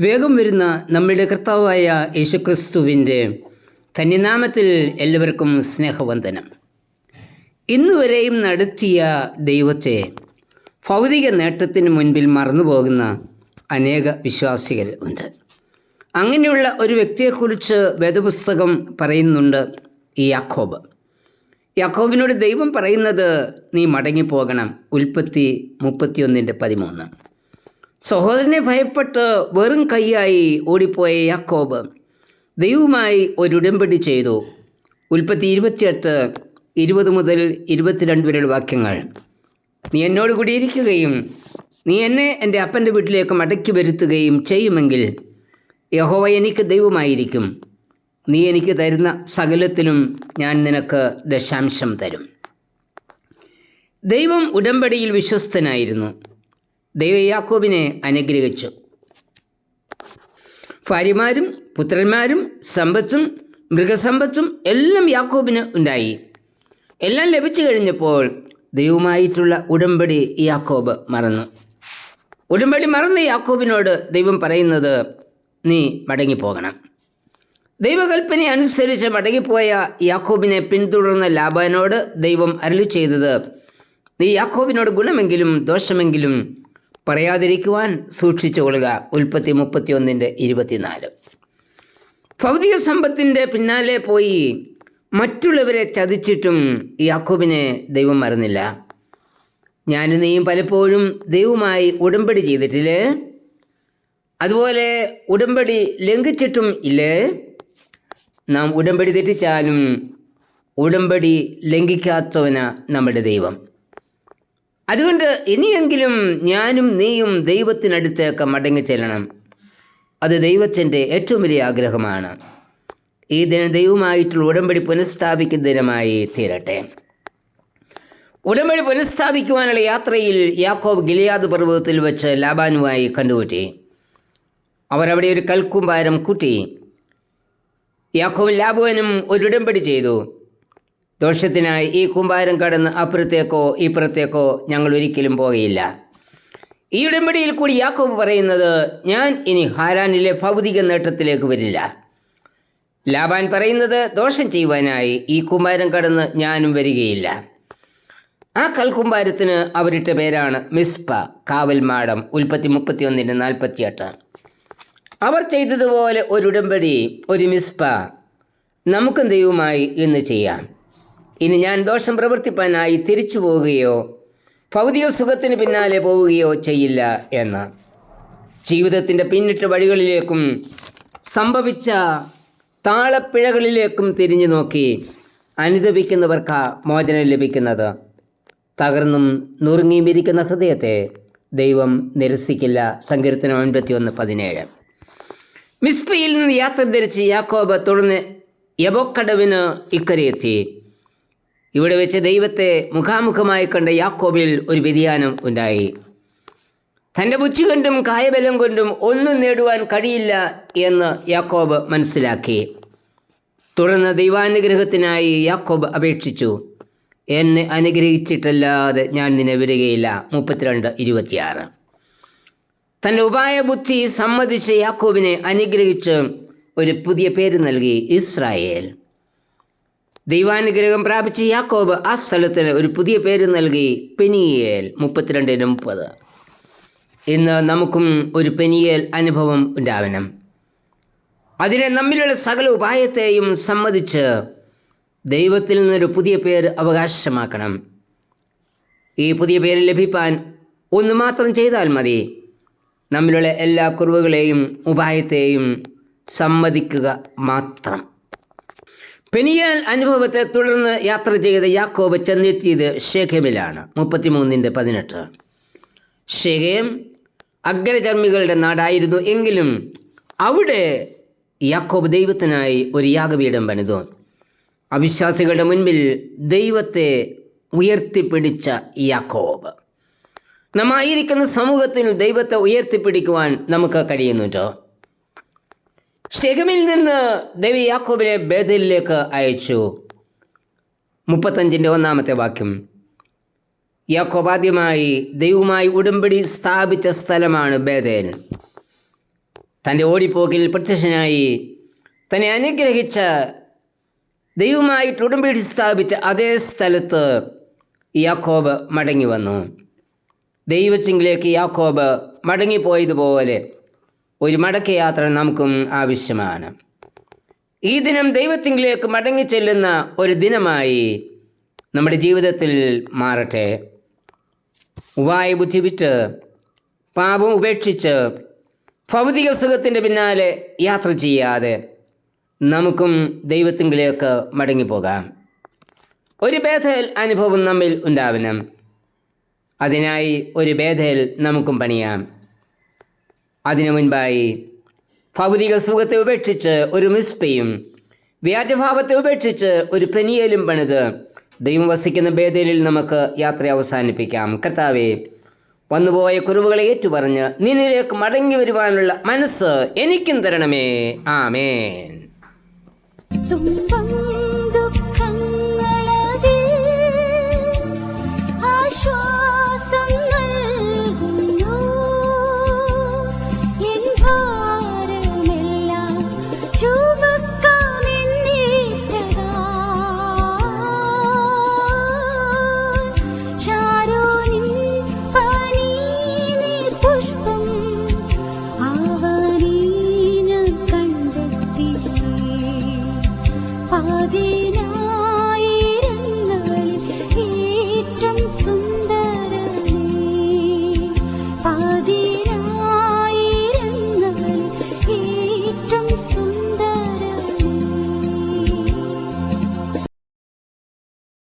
വേഗം വരുന്ന നമ്മുടെ കർത്താവായ യേശുക്രിസ്തുവിന്റെ ധന്യനാമത്തിൽ എല്ലാവർക്കും സ്നേഹവന്ദനം. ഇന്നുവരെയും നടത്തിയ ദൈവത്തെ ഭൗതിക നേട്ടത്തിന് മുൻപിൽ മറന്നുപോകുന്ന അനേക വിശ്വാസികൾ ഉണ്ട്. അങ്ങനെയുള്ള ഒരു വ്യക്തിയെക്കുറിച്ച് വേദപുസ്തകം പറയുന്നുണ്ട് ഈ യാക്കോബ്. യാക്കോബിനോട് ദൈവം പറയുന്നത് നീ മടങ്ങിപ്പോകണം. ഉൽപ്പത്തി മുപ്പത്തിയൊന്നിന്റെ പതിമൂന്ന്. സഹോദരനെ ഭയപ്പെട്ട് വെറും കൈയായി ഓടിപ്പോയ യാക്കോബ് ദൈവവുമായി ഒരു ഉടമ്പടി ചെയ്തു. ഉൽപ്പത്തി ഇരുപത്തിയെട്ട് ഇരുപത് മുതൽ ഇരുപത്തിരണ്ട് വരെയുള്ള വാക്യങ്ങൾ. നീ എന്നോട് കൂടിയിരിക്കുകയും നീ എന്നെ എന്റെ അപ്പന്റെ വീട്ടിലേക്ക് മടക്കി വരുത്തുകയും ചെയ്യുമെങ്കിൽ യഹോവ എനിക്ക് ദൈവമായിരിക്കും. നീ എനിക്ക് തരുന്ന സകലത്തിലും ഞാൻ നിനക്ക് ദശാംശം തരും. ദൈവം ഉടമ്പടിയിൽ വിശ്വസ്തനായിരുന്നു. ദൈവ യാക്കോബിനെ അനുഗ്രഹിച്ചു. ഭാര്യമാരും പുത്രന്മാരും സമ്പത്തും മൃഗസമ്പത്തും എല്ലാം യാക്കോബിന് ഉണ്ടായി. എല്ലാം ലഭിച്ചു കഴിഞ്ഞപ്പോൾ ദൈവമായിട്ടുള്ള ഉടമ്പടി യാക്കോബ് മറന്നു. ഉടമ്പടി മറന്ന യാക്കോബിനോട് ദൈവം പറയുന്നത് നീ മടങ്ങിപ്പോകണം. ദൈവകൽപ്പന അനുസരിച്ച് മടങ്ങിപ്പോയ യാക്കോബിനെ പിന്തുടർന്ന ലാബാനോട് ദൈവം അരളി ചെയ്തത് നീ യാക്കോബിനോട് ഗുണമെങ്കിലും ദോഷമെങ്കിലും പറയാതിരിക്കുവാൻ സൂക്ഷിച്ചു കൊള്ളുക. ഉൽപ്പത്തി മുപ്പത്തിയൊന്നിന്റെ ഇരുപത്തിനാല്. ഭൗതിക സമ്പത്തിന്റെ പിന്നാലെ പോയി മറ്റുള്ളവരെ ചതിച്ചിട്ടും യാക്കോബിനെ ദൈവം മറന്നില്ല. ഞാനും നീയും പലപ്പോഴും ദൈവമായി ഉടമ്പടി ചെയ്തിട്ടില്ലേ? അതുപോലെ ഉടമ്പടി ലംഘിച്ചിട്ടും ഇല്ലേ? നാം ഉടമ്പടി തെറ്റിച്ചാലും ഉടമ്പടി ലംഘിക്കാത്തവന നമ്മുടെ ദൈവം. അതുകൊണ്ട് ഇനിയെങ്കിലും ഞാനും നീയും ദൈവത്തിനടുത്തേക്ക് മടങ്ങി ചെല്ലണം. അത് ദൈവത്തിന്റെ ഏറ്റവും വലിയ ആഗ്രഹമാണ്. ഈ ദിനം ദൈവമായിട്ടുള്ള ഉടമ്പടി പുനഃസ്ഥാപിക്കുന്ന ദിനമായി തീരട്ടെ. ഉടമ്പടി പുനഃസ്ഥാപിക്കുവാനുള്ള യാത്രയിൽ യാക്കോബ് ഗിലിയാദ് പർവതത്തിൽ വെച്ച് ലാബാനുമായി കണ്ടുകൂട്ടി. അവരവിടെ ഒരു കൽക്കുംഭാരം കൂട്ടി. യാക്കോബും ലാബുവനും ഒരു ഉടമ്പടി ചെയ്തു. ദോഷത്തിനായി ഈ കുമ്പാരം കടന്ന് അപ്പുറത്തേക്കോ ഇപ്പുറത്തേക്കോ ഞങ്ങൾ ഒരിക്കലും പോകയില്ല. ഈ ഉടമ്പടിയിൽ കൂടി യാക്കോബ് പറയുന്നത് ഞാൻ ഇനി ഹാരാനിലെ ഭൗതിക നേട്ടത്തിലേക്ക് വരില്ല. ലാബാൻ പറയുന്നത് ദോഷം ചെയ്യുവാനായി ഈ കുമ്പാരം കടന്ന് ഞാനും വരികയില്ല. ആ കൽക്കുമ്പാരത്തിന് അവരിട്ട പേരാണ് മിസ്പ കാവൽ മാടം ഉൽപ്പത്തി മുപ്പത്തിയൊന്നിന് നാൽപ്പത്തിയെട്ട്. അവർ ചെയ്തതുപോലെ ഒരു ഉടമ്പടി ഒരു മിസ്പ. നമുക്കും ദൈവമായി ഇന്ന് ചെയ്യാം. ഇനി ഞാൻ ദോഷം പ്രവർത്തിപ്പാനായി തിരിച്ചു പോവുകയോ ഭൗതിക സുഖത്തിന് പിന്നാലെ പോവുകയോ ചെയ്യില്ല എന്ന്. ജീവിതത്തിന്റെ പിന്നിട്ട വഴികളിലേക്കും സംഭവിച്ച താളപ്പിഴകളിലേക്കും തിരിഞ്ഞു നോക്കി അനുദപിക്കുന്നവർക്ക് മോചനം ലഭിക്കുന്നത്. തകർന്നും നുറുങ്ങിയും ഇരിക്കുന്ന ഹൃദയത്തെ ദൈവം നിരസിക്കില്ല. സങ്കീർത്തനം അൻപത്തിയൊന്ന് പതിനേഴ്. മിസ്പയിൽ നിന്ന് യാത്ര ധരിച്ച് യാക്കോബ തുടർന്ന് യബോക്കടവിന് ഇക്കരയെത്തി ഇവിടെ വെച്ച് ദൈവത്തെ മുഖാമുഖമായി കണ്ട യാക്കോബിൽ ഒരു വ്യതിയാനം ഉണ്ടായി. തന്റെ ബുദ്ധി കൊണ്ടും കായബലം കൊണ്ടും ഒന്നും നേടുവാൻ കഴിയില്ല എന്ന് യാക്കോബ് മനസ്സിലാക്കി. തുടർന്ന് ദൈവാനുഗ്രഹത്തിനായി യാക്കോബ് അപേക്ഷിച്ചു. എന്നെ അനുഗ്രഹിച്ചിട്ടല്ലാതെ ഞാൻ നിന്നെ വിടുകയില്ല. മുപ്പത്തിരണ്ട് ഇരുപത്തിയാറ്. തന്റെ ഉപായ ബുദ്ധി സമ്മതിച്ച് യാക്കോബിനെ അനുഗ്രഹിച്ച് ഒരു പുതിയ പേര് നൽകി ഇസ്രായേൽ. ദൈവാനുഗ്രഹം പ്രാപിച്ച യാക്കോബ് ആ സ്ഥലത്തിന് ഒരു പുതിയ പേര് നൽകി പെനിയേൽ. മുപ്പത്തിരണ്ടിന് മുപ്പത്. ഇന്ന് നമുക്കും ഒരു പെനിയേൽ അനുഭവം ഉണ്ടാവണം. അതിനെ നമ്മിലുള്ള സകല ഉപായത്തെയും സമ്മതിച്ച് ദൈവത്തിൽ നിന്നൊരു പുതിയ പേര് അവകാശമാക്കണം. ഈ പുതിയ പേര് ലഭിപ്പാൻ ഒന്ന് മാത്രം ചെയ്താൽ മതി. നമ്മിലുള്ള എല്ലാ കുറവുകളെയും ഉപായത്തെയും സമ്മതിക്കുക മാത്രം. പെനിയാൽ അനുഭവത്തെ തുടർന്ന് യാത്ര ചെയ്ത യാക്കോബ് ചെന്നെത്തിയത് ഷേഖമിലാണ് മുപ്പത്തിമൂന്നിന്റെ പതിനെട്ട്. ഷേഖയം അഗ്രചർമ്മികളുടെ നാടായിരുന്നു എങ്കിലും അവിടെ യാക്കോബ് ദൈവത്തിനായി ഒരു യാഗപീഠം പണിതു. അവിശ്വാസികളുടെ മുൻപിൽ ദൈവത്തെ ഉയർത്തിപ്പിടിച്ച യാക്കോബ്. നമ്മായിരിക്കുന്ന സമൂഹത്തിൽ ദൈവത്തെ ഉയർത്തിപ്പിടിക്കുവാൻ നമുക്ക് കഴിയുന്നുണ്ടോ? ഷെഗമിൽ നിന്ന് ദേവി യാക്കോബിനെ ബേദലിലേക്ക് അയച്ചു. മുപ്പത്തഞ്ചിന്റെ ഒന്നാമത്തെ വാക്യം. യാക്കോബ് ആദ്യമായി ദൈവവുമായി ഉടമ്പടി സ്ഥാപിച്ച സ്ഥലമാണ് ബേദേൽ. തന്റെ ഓടിപ്പോക്കിൽ പ്രത്യക്ഷനായി തന്നെ അനുഗ്രഹിച്ച ദൈവമായിട്ട് ഉടമ്പടി സ്ഥാപിച്ച അതേ സ്ഥലത്ത് യാക്കോബ് മടങ്ങി വന്നു. ദൈവത്തിങ്കിലേക്ക് യാക്കോബ് മടങ്ങിപ്പോയതുപോലെ ഒരു മടക്കയാത്ര നമുക്കും ആവശ്യമാണ്. ഈ ദിനം ദൈവത്തിങ്കിലേക്ക് മടങ്ങി ചെല്ലുന്ന ഒരു ദിനമായി നമ്മുടെ ജീവിതത്തിൽ മാറട്ടെ. വായു ബുദ്ധി വിറ്റ് പാപം ഉപേക്ഷിച്ച് ഭൗതിക സുഖത്തിന്റെ പിന്നാലെ യാത്ര ചെയ്യാതെ നമുക്കും ദൈവത്തിങ്കിലേക്ക് മടങ്ങിപ്പോകാം ഒരു ബേധൽ അനുഭവം നമ്മിൽ ഉണ്ടാവണം. അതിനായി ഒരു ബേധൽ നമുക്കും പണിയാം. അതിനു മുൻപായി ഭൗതിക സുഖത്തെ ഉപേക്ഷിച്ച് ഒരു മിസ്പയും വ്യാജഭാവത്തെ ഉപേക്ഷിച്ച് ഒരു പെനിയലും പണിത് ദൈവം വസിക്കുന്ന ബേദലിൽ നമുക്ക് യാത്ര അവസാനിപ്പിക്കാം. കർത്താവേ വന്നുപോയ കുറവുകളെ ഏറ്റുപറഞ്ഞ് നിന്നിലേക്ക് മടങ്ങി വരുവാനുള്ള മനസ്സ് എനിക്കും തരണമേ. ആമേൻ. തുമ്പം